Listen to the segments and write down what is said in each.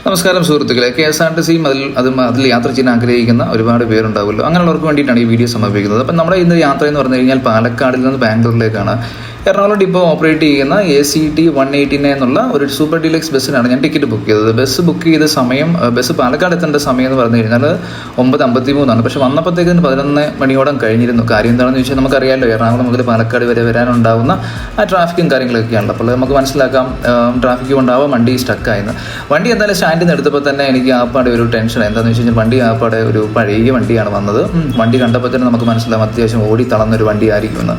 നമസ്കാരം സുഹൃത്തുക്കളെ K S R T സിയും അതിൽ അത് അതിൽ യാത്ര ചെയ്യാൻ ആഗ്രഹിക്കുന്ന ഒരുപാട് പേരുണ്ടാവുമല്ലോ. അങ്ങനെയുള്ളവർക്ക് വേണ്ടിയിട്ടാണ് ഈ വീഡിയോ സമർപ്പിക്കുന്നത്. അപ്പം നമ്മുടെ ഇന്ന് യാത്ര എന്ന് പറഞ്ഞു കഴിഞ്ഞാൽ പാലക്കാടിൽ നിന്ന് ബാംഗ്ലൂരിലേക്കാണ്. എറണാകുളം ഡിപ്പോ ഓപ്പറേറ്റ് ചെയ്യുന്ന A C T one eighty nine എന്നുള്ള ഒരു സൂപ്പർ ഡീലക്സ് ബസ്സിനാണ് ഞാൻ ടിക്കറ്റ് ബുക്ക് ചെയ്തത്. ബസ് ബുക്ക് ചെയ്ത സമയം ബസ് പാലക്കാട് എത്തേണ്ട സമയം എന്ന് പറഞ്ഞു കഴിഞ്ഞാൽ ഒമ്പത് അമ്പത്തി മൂന്നാണ് പക്ഷെ വന്നപ്പോഴത്തേക്കും പതിനൊന്ന് മണിയോടം കഴിഞ്ഞിരുന്നു. കാര്യം എന്താണെന്ന് ചോദിച്ചാൽ നമുക്കറിയാമല്ലോ എറണാകുളം മുതൽ പാലക്കാട് വരെ വരാനുണ്ടാവുന്ന ആ ട്രാഫിക്കും കാര്യങ്ങളൊക്കെയാണ് അപ്പോൾ നമുക്ക് മനസ്സിലാക്കാം ട്രാഫിക്കും ഉണ്ടാവാം വണ്ടി സ്റ്റക്കായെന്ന് വണ്ടി എന്തായാലും സ്റ്റാൻഡിൽ നിന്ന് എടുത്തപ്പോൾ തന്നെ എനിക്ക് ആപ്പാടെ ഒരു ടെൻഷൻ എന്താണെന്ന് വെച്ച് കഴിഞ്ഞാൽ വണ്ടി ആപ്പാടെ ഒരു പഴയ വണ്ടിയാണ് വന്നത്. വണ്ടി കണ്ടപ്പോൾ തന്നെ നമുക്ക് മനസ്സിലാവും അത്യാവശ്യം ഓടി തളർന്നൊരു വണ്ടി ആയിരിക്കുമെന്ന്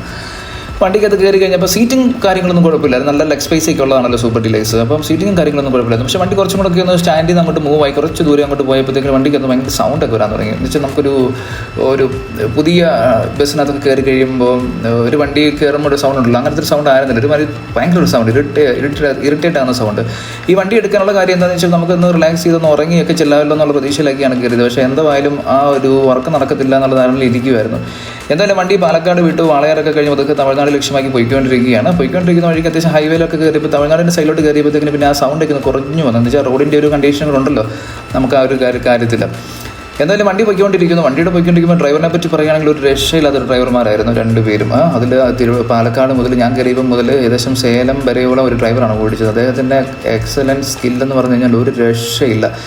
വണ്ടിക്കകത്ത് കയറി കഴിഞ്ഞപ്പോൾ സീറ്റിംഗ് കാര്യങ്ങളൊന്നും കുഴപ്പമില്ല. അത് നല്ല ലെഗ് സ്പേസ് ഒക്കെ ഉള്ളതാണല്ലോ സൂപ്പർ ഡിലൈസ് അപ്പം സീറ്റിംഗ് കാര്യങ്ങളൊന്നും കുഴപ്പമില്ല പക്ഷേ വണ്ടി കുറച്ചും കൂടെ ഒന്ന് സ്റ്റാൻഡിൽ നിന്ന് അങ്ങോട്ട് മൂവ് ആയി. കുറച്ച് ദൂരം അങ്ങോട്ട് പോയപ്പോഴത്തേക്കും വണ്ടിക്കകത്ത് ഭയങ്കര സൗണ്ട് ഒക്കെ വരാൻ തുടങ്ങി. എന്ന് വെച്ചാൽ നമുക്കൊരു ഒരു പുതിയ ബസ്സിനകത്തൊക്കെ കയറി കഴിയുമ്പോൾ ഒരു വണ്ടി കയറുമ്പോൾ ഒരു സൗണ്ട് ഉണ്ടല്ലോ. അങ്ങനത്തെ ഒരു സൗണ്ട് ആയിരുന്നില്ല. ഒരു മാതിരി ഭയങ്കര ഒരു സൗണ്ട് ഇറിറ്റേ ഇറിറ്റേറ്റ് ആകുന്ന സൗണ്ട് ഈ വണ്ടി എടുക്കാനുള്ള കാര്യം എന്താണെന്ന് വെച്ചാൽ നമുക്കൊന്ന് റിലാക്സ് ചെയ്തൊന്ന് ഉറങ്ങിയൊക്കെ ചെല്ലാമല്ലോ എന്നുള്ള പ്രതീക്ഷയിലേക്കാണ് കയറിയത്. പക്ഷേ എന്തായാലും ആ ഒരു വർക്ക് നടക്കത്തില്ല എന്നുള്ള ധാരണയിൽ ഇരിക്കുമായിരുന്നു എന്തായാലും വണ്ടി പാലക്കാട് വിട്ടു വാളയാറൊക്കെ കഴിഞ്ഞ് അതൊക്കെ തമിഴ്നാട് ലക്ഷ്യമാക്കി പോയിക്കൊണ്ടിരിക്കുകയാണ്. പോയിക്കൊണ്ടിരിക്കുന്ന വഴിക്ക് അത്യാവശ്യം ഹൈവേയിലൊക്കെ കയറിയപ്പോൾ തമിഴ്നാടിന്റെ സൈഡിലോട്ട് കയറിയപ്പോഴത്തേക്കിന് പിന്നെ ആ സൗണ്ട് ഒക്കെ കുറഞ്ഞു വന്നു. എന്ന് വെച്ചാൽ റോഡിന്റെ ഒരു കണ്ടീഷനുകളുണ്ടല്ലോ നമുക്ക് ആ ഒരു കാര്യ- കാര്യത്തിൽ എന്തായാലും വണ്ടി പോയിക്കൊണ്ടിരിക്കുന്നു. വണ്ടിയുടെ പോയിക്കൊണ്ടിരിക്കുമ്പോൾ ഡ്രൈവറിനെ പറ്റി പറയുകയാണെങ്കിൽ ഒരു രക്ഷയില്ലാത്ത ഡ്രൈവർമാരായിരുന്നു രണ്ടുപേരും അതിൽ തിരു പാലക്കാട് മുതൽ ഞാൻ കയറിയപ്പം മുതൽ ഏകദേശം സേലം വരെയുള്ള ഒരു ഡ്രൈവറാണ് ഓടിച്ചത്. അദ്ദേഹത്തിന്റെ എക്സലൻസ് സ്കില്ലെന്ന് പറഞ്ഞു കഴിഞ്ഞാൽ ഒരു രക്ഷയില്ല.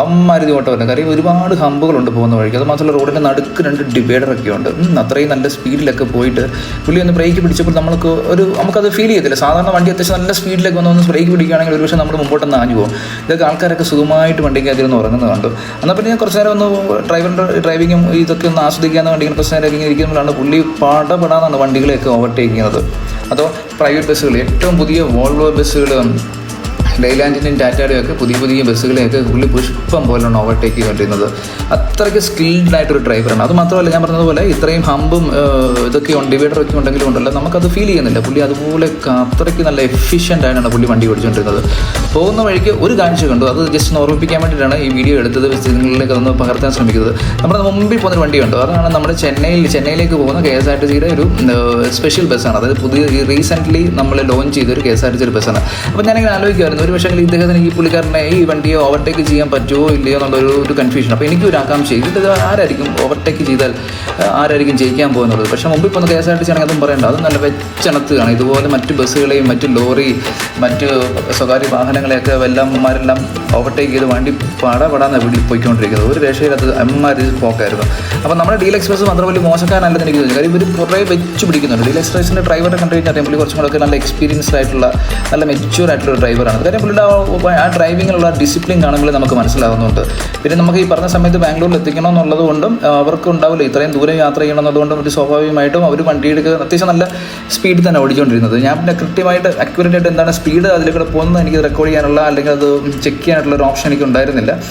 അമ്മാരുതി ഓട്ടം വരുന്നത് കാര്യം ഒരുപാട് ഹമ്പുകളുണ്ട് പോകുന്ന വഴിക്ക്. അത് മാത്രമല്ല റോഡിന്റെ നടുക്ക് രണ്ട് ഡിവൈഡറൊക്കെ ഉണ്ട്. അത്രയും നല്ല സ്പീഡിലൊക്കെ പോയിട്ട് പുള്ളി ഒന്ന് ബ്രേക്ക് പിടിച്ചപ്പോൾ നമുക്ക് ഒരു നമുക്കത് ഫീൽ ചെയ്യത്തില്ല. സാധാരണ വണ്ടി അത്യാവശ്യം നല്ല സ്പീഡിലൊക്കെ വന്ന് ഒന്ന് ബ്രേക്ക് പിടിക്കുകയാണെങ്കിൽ ഒരു പക്ഷേ നമ്മൾ മുമ്പോട്ട് ആഞ്ഞു പോകും. ഇതൊക്കെ ആൾക്കാരൊക്കെ സുഖമായിട്ട് വണ്ടിക്ക് അതിൽ നിന്ന് ഉറങ്ങുന്നത് കണ്ടു. എന്നാൽ പിന്നെ കുറച്ച് നേരം ഒന്ന് ഡ്രൈവറിന്റെ ഡ്രൈവിങ്ങും ഇതൊക്കെ ഒന്ന് ആസ്വദിക്കാമെന്ന് വേണ്ടി കുറച്ച് നേരം ഇങ്ങനെ ഇരിക്കുമ്പോഴാണ് പുള്ളി പാടപെടാന്നാണ് വണ്ടികളെയൊക്കെ ഓവർടേക്ക് ചെയ്യുന്നത്. അതോ പ്രൈവറ്റ് ബസ്സുകൾ ഏറ്റവും പുതിയ വോൾവോ ബസ്സുകൾ ലൈലാൻഡിന്റെയും ടാറ്റയുടെയും ഒക്കെ പുതിയ പുതിയ ബസ്സുകളെയൊക്കെ പുള്ളി പുഷ്പം പോലെയാണ് ഓവർടേക്ക് ചെയ്തുകൊണ്ടിരുന്നത് അത്രയ്ക്ക് സ്കിൽഡ് ആയിട്ടൊരു ഡ്രൈവറാണ് അത് മാത്രമല്ല ഞാൻ പറഞ്ഞതുപോലെ ഇത്രയും ഹമ്പും ഇതൊക്കെ ഉണ്ട് ഡിവൈഡറൊക്കെ ഉണ്ടെങ്കിലും ഉണ്ടല്ലോ നമുക്കത് ഫീൽ ചെയ്യുന്നില്ല. പുള്ളി അതുപോലെ അത്രയ്ക്ക് നല്ല എഫിഷ്യന്റ് ആയിട്ടാണ് പുള്ളി വണ്ടി ഓടിച്ചുകൊണ്ടിരുന്നത് പോകുന്ന വഴിക്ക് ഒരു കാഴ്ച കണ്ടു. അത് ജസ്റ്റ് ഓർമ്മിപ്പിക്കാൻ വേണ്ടിയിട്ടാണ് ഈ വീഡിയോ എടുത്തത്. നിങ്ങളിലേക്ക് അതൊന്ന് പകർത്താൻ ശ്രമിക്കുന്നത്. നമ്മുടെ മുമ്പിൽ പോകുന്നൊരു വണ്ടിയുണ്ട് അതാണ് നമ്മുടെ ചെന്നൈയിൽ ചെന്നൈയിലേക്ക് പോകുന്ന കെ എസ് ആർ ടി സിയുടെ ഒരു സ്പെഷ്യൽ ബസ്സാണ് അതായത് പുതിയ റീസെന്റ്ലി നമ്മൾ ലോഞ്ച് ചെയ്തൊരു K S R T C ബസ്സാണ് അപ്പോൾ ഞാനിങ്ങനെ ആലോചിക്കുമായിരുന്നു ഒരു പക്ഷേ ഇദ്ദേഹത്തിന് ഈ പുള്ളിക്കാരനെ ഈ വണ്ടിയെ ഓവർടേക്ക് ചെയ്യാൻ പറ്റുമോ ഇല്ലയോ എന്നുള്ളൊരു ഒരു കൺഫ്യൂഷൻ അപ്പോൾ എനിക്ക് ഒരു ആകാംക്ഷ ഇത് ആരായിരിക്കും ഓവർടേക്ക് ചെയ്താൽ ആരായിരിക്കും ജയിക്കാൻ പോകുന്നത്? പക്ഷേ മുമ്പ് ഇപ്പോൾ K S R T C ആണെങ്കിൽ അതും പറയണ്ട. അത് നല്ല വെച്ചണത്തുകയാണ് ഇതുപോലെ മറ്റ് ബസ്സുകളെയും മറ്റ് ലോറി മറ്റ് സ്വകാര്യ വാഹനങ്ങളെയൊക്കെ എല്ലാമാരെല്ലാം ഓവർടേക്ക് ചെയ്ത് വണ്ടി പടപടാന്ന് വിളി പോയിക്കൊണ്ടിരിക്കുന്നത്. ഒരു രക്ഷയിലത് അമ്മമാർ പോക്കായിരുന്നു. അപ്പോൾ നമ്മുടെ ഡീൽ എക്സ്പ്രസ് മാത്രം വലിയ മോശക്കാരനല്ലെന്ന് എനിക്ക് തോന്നുന്നു കാര്യം ഇവർ കുറേ വെച്ച് പിടിക്കുന്നുണ്ട്. ഡീൽ എക്സ്പ്രസിന്റെ ഡ്രൈവറെ കണ്ടു കഴിഞ്ഞാൽ പുള്ളി കുറച്ചും കൂടെ നല്ല എക്സ്പീരിയൻസ്ഡ് ആയിട്ടുള്ള നല്ല മെച്യൂർ ആയിട്ടുള്ള ഡ്രൈവറാണ് കാര്യം പുള്ളിയുടെ ആ- ഡ്രൈവിങ്ങിലുള്ള ഡിസിപ്ലിൻ കാണുമ്പോൾ നമുക്ക് മനസ്സിലാവുന്നുണ്ട്. പിന്നെ നമുക്ക് ഈ പറഞ്ഞ സമയത്ത് ബാംഗ്ലൂരിൽ എത്തിക്കണമെന്നുള്ളത് കൊണ്ടും അവർക്ക് ഉണ്ടാവില്ല. ഇത്രയും ദൂരം യാത്ര ചെയ്യണമെന്നതുകൊണ്ടും ഒരു സ്വാഭാവികമായിട്ടും അവർ വണ്ടിയെടുക്കുക അത്യാവശ്യം നല്ല സ്പീഡിൽ തന്നെ ഓടിച്ചുകൊണ്ടിരുന്നത് ഞാൻ പിന്നെ കൃത്യമായിട്ട് അക്യുറേറ്റ് ആയിട്ട് എന്താണ് സ്പീഡ് അതിലൂടെ പോകുന്നത് എനിക്ക് റെക്കോർഡ് ചെയ്യാനുള്ള അല്ലെങ്കിൽ അത് ചെക്ക് ചെയ്യാനുള്ള ഒരു ഓപ്ഷൻ എനിക്ക് ഉണ്ടായിരുന്നില്ല.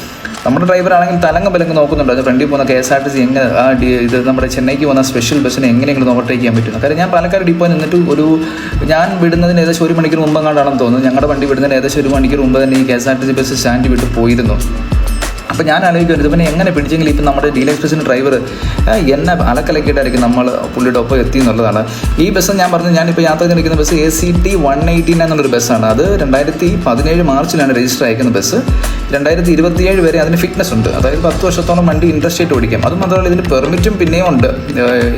നമ്മുടെ ഡ്രൈവർ ആണെങ്കിൽ തലങ്ങ ബലങ്ങ് നോക്കുന്നുണ്ട്. അത് ഫ്രണ്ടിൽ പോകുന്ന K S R T C എങ്ങനെ ആ ഡി- ഇത് നമ്മുടെ ചെന്നൈക്ക് പോകുന്ന സ്പെഷ്യൽ ബസ്സിനെ എങ്ങനെയെങ്കിലും ഓവർടേക്ക് ചെയ്യാൻ പറ്റുന്നു. കാര്യം ഞാൻ പാലക്കാട് ഡിപ്പോ നിന്നിട്ട് ഒരു ഞാൻ വിടുന്നതിന് ഏകദേശം ഒരു മണിക്കൂർ മുമ്പ് കണ്ടാണെന്ന് തോന്നുന്നു. ഞങ്ങളുടെ വണ്ടി വിടുന്നതിന് ഏകദേശം ഒരു മണിക്കൂർ മുമ്പ് തന്നെ ഈ K S R T C bus stand വിട്ട് പോയിരുന്നു. അപ്പോൾ ഞാൻ ആലോചിക്കുമായിരുന്നു പിന്നെ എങ്ങനെ പിടിച്ചെങ്കിൽ ഇപ്പം നമ്മുടെ ഡീൽ എക്സ്പ്രസിന്റെ ഡ്രൈവർ എന്നെ അലക്കലക്കിയിട്ടായിരിക്കും നമ്മൾ പുള്ളിയുടെ ഒപ്പം എത്തി എന്നുള്ളതാണ് ഈ ബസ് ഞാൻ പറഞ്ഞു ഞാനിപ്പോൾ യാത്ര ചെയ്തിരിക്കുന്ന bus A C T one eighteen എന്നുള്ളൊരു ബസ്സാണ്. അത് രണ്ടായിരത്തി പതിനേഴ് മാർച്ചിലാണ് രജിസ്റ്റർ അയക്കുന്ന ബസ്. രണ്ടായിരത്തി ഇരുപത്തിയേഴ് വരെ അതിന് ഫിറ്റ്നസ് ഉണ്ട്. അതായത് പത്ത് വർഷത്തോളം വണ്ടി ഇൻട്രസ്റ്റേറ്റ് ഓടിക്കാം. അത് മാത്രമല്ല ഇതിന് പെർമിറ്റും പിന്നെയും ഉണ്ട്.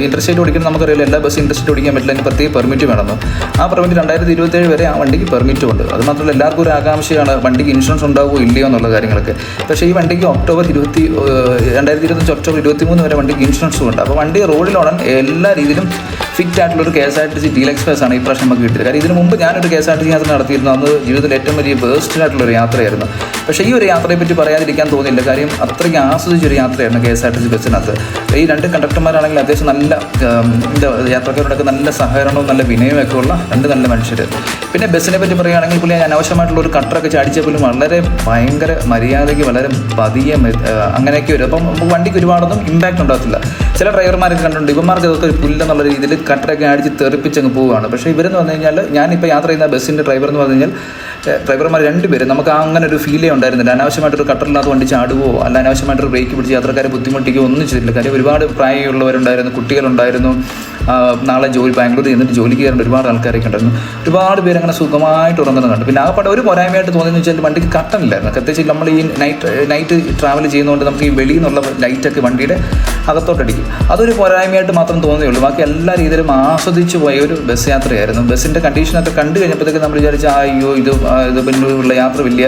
ഇൻട്രസ്റ്റേറ്റ് ഓടിക്കുന്ന നമുക്കറിയില്ല എല്ലാ ബസ്സും ഇൻട്രസ്റ്റേറ്റ് ഓടിക്കാൻ പറ്റില്ല. അതിന് പ്രത്യേക പെർമിറ്റ് വേണമെന്ന്. ആ പെർമിറ്റ് രണ്ടായിരത്തി ഇരുപത്തേഴ് വരെ ആ വണ്ടിക്ക് പെർമിറ്റും ഉണ്ട്. അത് മാത്രമല്ല എല്ലാവർക്കും ഒരു ആകാംക്ഷയാണ് വണ്ടിക്ക് ഇൻഷുറൻസ് ഉണ്ടാവുമോ ഇല്ലയോ എന്നുള്ള കാര്യങ്ങളൊക്കെ. പക്ഷേ ഈ വണ്ടിക്ക് ഒക്ടോബർ ഇരുപത്തി രണ്ടായിരത്തി ഇരുപത്തഞ്ച് ഒക്ടോബർ ഇരുപത്തി മൂന്ന് വരെ വണ്ടിക്ക് ഇൻഷുറൻസും ഉണ്ട്. അപ്പോൾ വണ്ടി റോഡിലോടാൻ എല്ലാ രീതിയിലും ഫിറ്റ് ആയിട്ടുള്ള ഒരു K S R T C deal express ആണ് ഈ പ്രാവശ്യം നമുക്ക് കിട്ടിയത്. കാര്യം ഇതിന് മുമ്പ് ഞാനൊരു K S R T C യാത്ര നടത്തിയിരുന്നു. അന്ന് ജീവിതത്തിൽ ഏറ്റവും വലിയ വേസ്റ്റ് ഒരു യാത്രയായിരുന്നു. പക്ഷേ ഈ ഒരു യാത്രയെ പറ്റി പറയാതിരിക്കാൻ തോന്നില്ല കാര്യം അത്രയ്ക്ക് ആസ്വദിച്ചൊരു യാത്രയായിരുന്നു K S R T C ബസ്സിനകത്ത്. ഈ രണ്ട് കണ്ടക്ടർമാരാണെങ്കിൽ അത്യാവശ്യം നല്ല എന്താ യാത്രക്കാരോടൊക്കെ നല്ല സഹകരണവും നല്ല വിനയമൊക്കെ ഉള്ള രണ്ട് നല്ല മനുഷ്യർ പിന്നെ ബസ്സിനെ പറ്റി പറയുകയാണെങ്കിൽ പുള്ളി അനാവശ്യമായിട്ടുള്ള ഒരു കട്ടറൊക്കെ ചാടിച്ച പോലും വളരെ ഭയങ്കര മര്യാദയ്ക്ക് വളരെ പതിയെ അങ്ങനെയൊക്കെ വരും. അപ്പം വണ്ടിക്ക് ഒരുപാടൊന്നും ഇമ്പാക്റ്റ് ഉണ്ടാകത്തില്ല. ചില ഡ്രൈവർമാരൊക്കെ കണ്ടിട്ടുണ്ട്. ഇവന്മാർക്ക് ഇതൊക്കെ ഒരു പുല്ലെന്നുള്ള രീതിയിൽ കട്ടറൊക്കെ അടിച്ച് തെറിപ്പിച്ച് അങ്ങ് പോവുകയാണ്. പക്ഷേ ഇവരെന്ന് പറഞ്ഞു കഴിഞ്ഞാൽ ഞാനിപ്പോൾ യാത്ര ചെയ്യുന്ന ബസ്സിന്റെ ഡ്രൈവർ എന്ന് പറഞ്ഞു കഴിഞ്ഞാൽ ഡ്രൈവർമാർ രണ്ടുപേരും നമുക്ക് അങ്ങനെ ഒരു ഫീലേ ഉണ്ടായിരുന്നില്ല. അനാവശ്യമായിട്ടൊരു കട്ടറില്ലാത്ത വണ്ടി ചാടുവോ അല്ല അനാവശ്യമായിട്ടൊരു ബ്രേക്ക് പിടിച്ച് യാത്രക്കാരെ ബുദ്ധിമുട്ടിക്കുകയോ ഒന്നും ചെയ്തിട്ടില്ല. കാര്യം ഒരുപാട് പ്രായമുള്ളവരുണ്ടായിരുന്നു കുട്ടികളുണ്ടായിരുന്നു. നാളെ ജോലി ബാംഗ്ലൂർ ചെന്നിട്ട് ജോലിക്ക് കയറേണ്ട ഒരുപാട് ആൾക്കാരൊക്കെ ഉണ്ടായിരുന്നു ഒരുപാട് പേര് അങ്ങനെ സുഖമായിട്ട് ഉറങ്ങുന്നത് കണ്ടു. പിന്നെ ആ പട ഒരു പോരായ്മയായിട്ട് തോന്നിയെന്ന് വെച്ചാൽ വണ്ടിക്ക് കട്ടനില്ലായിരുന്നു. പ്രത്യേകിച്ച് നമ്മൾ ഈ നൈറ്റ് നൈറ്റ് ട്രാവൽ ചെയ്യുന്നതുകൊണ്ട് നമുക്ക് ഈ വെളിയിൽ നിന്നുള്ള ലൈറ്റൊക്കെ വണ്ടിയുടെ അകത്തോട്ടടിക്കും. അതൊരു പോരായ്മയായിട്ട് മാത്രം തോന്നിയുള്ളൂ ബാക്കി എല്ലാ രീതിയിലും ആസ്വദിച്ച് പോയ ഒരു ബസ് യാത്രയായിരുന്നു. ബസ്സിന്റെ കണ്ടീഷനൊക്കെ കണ്ടു കഴിഞ്ഞപ്പോഴത്തേക്ക് നമ്മൾ വിചാരിച്ച അയ്യോ ഇത് ഇത് പിന്നെ ഉള്ള യാത്ര വലിയ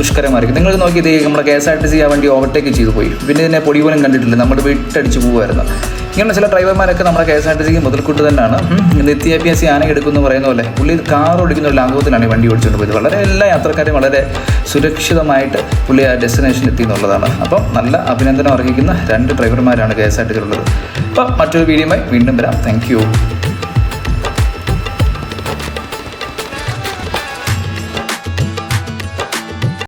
ദുഷ്കരമായിരിക്കും നിങ്ങൾ നോക്കിയത് നമ്മുടെ K S R T C ആ വണ്ടി ഓവർടേക്ക് ചെയ്തു പോയി. പിന്നെ ഇതിനെ പൊടി പോലും കണ്ടിട്ടില്ല. നമ്മൾ വീട്ടടിച്ച് പോകുമായിരുന്നു ഇങ്ങനെ ചില ഡ്രൈവർമാരൊക്കെ നമ്മുടെ കെ എസ് ആർ ടി സിക്ക് മുതൽക്കൂട്ട് തന്നെയാണ്. നിത്യാഭ്യാസി ആന എടുക്കുമെന്ന് പറയുന്ന പോലെ പുള്ളി കാർ ഓടിക്കുന്ന ഒരു ലാഘവത്തിലാണ് ഈ വണ്ടി ഓടിച്ചുകൊണ്ട് പോയത്. വളരെ എല്ലാ യാത്രക്കാരും വളരെ സുരക്ഷിതമായിട്ട് പുള്ളി ആ ഡെസ്റ്റിനേഷനിൽ എത്തി എന്നുള്ളതാണ്. അപ്പം നല്ല അഭിനന്ദനം അർഹിക്കുന്ന രണ്ട് ഡ്രൈവർമാരാണ് കെ എസ് ആർ ടി സിയിലുള്ളത്. അപ്പം മറ്റൊരു വീഡിയോയുമായി വീണ്ടും വരാം. താങ്ക്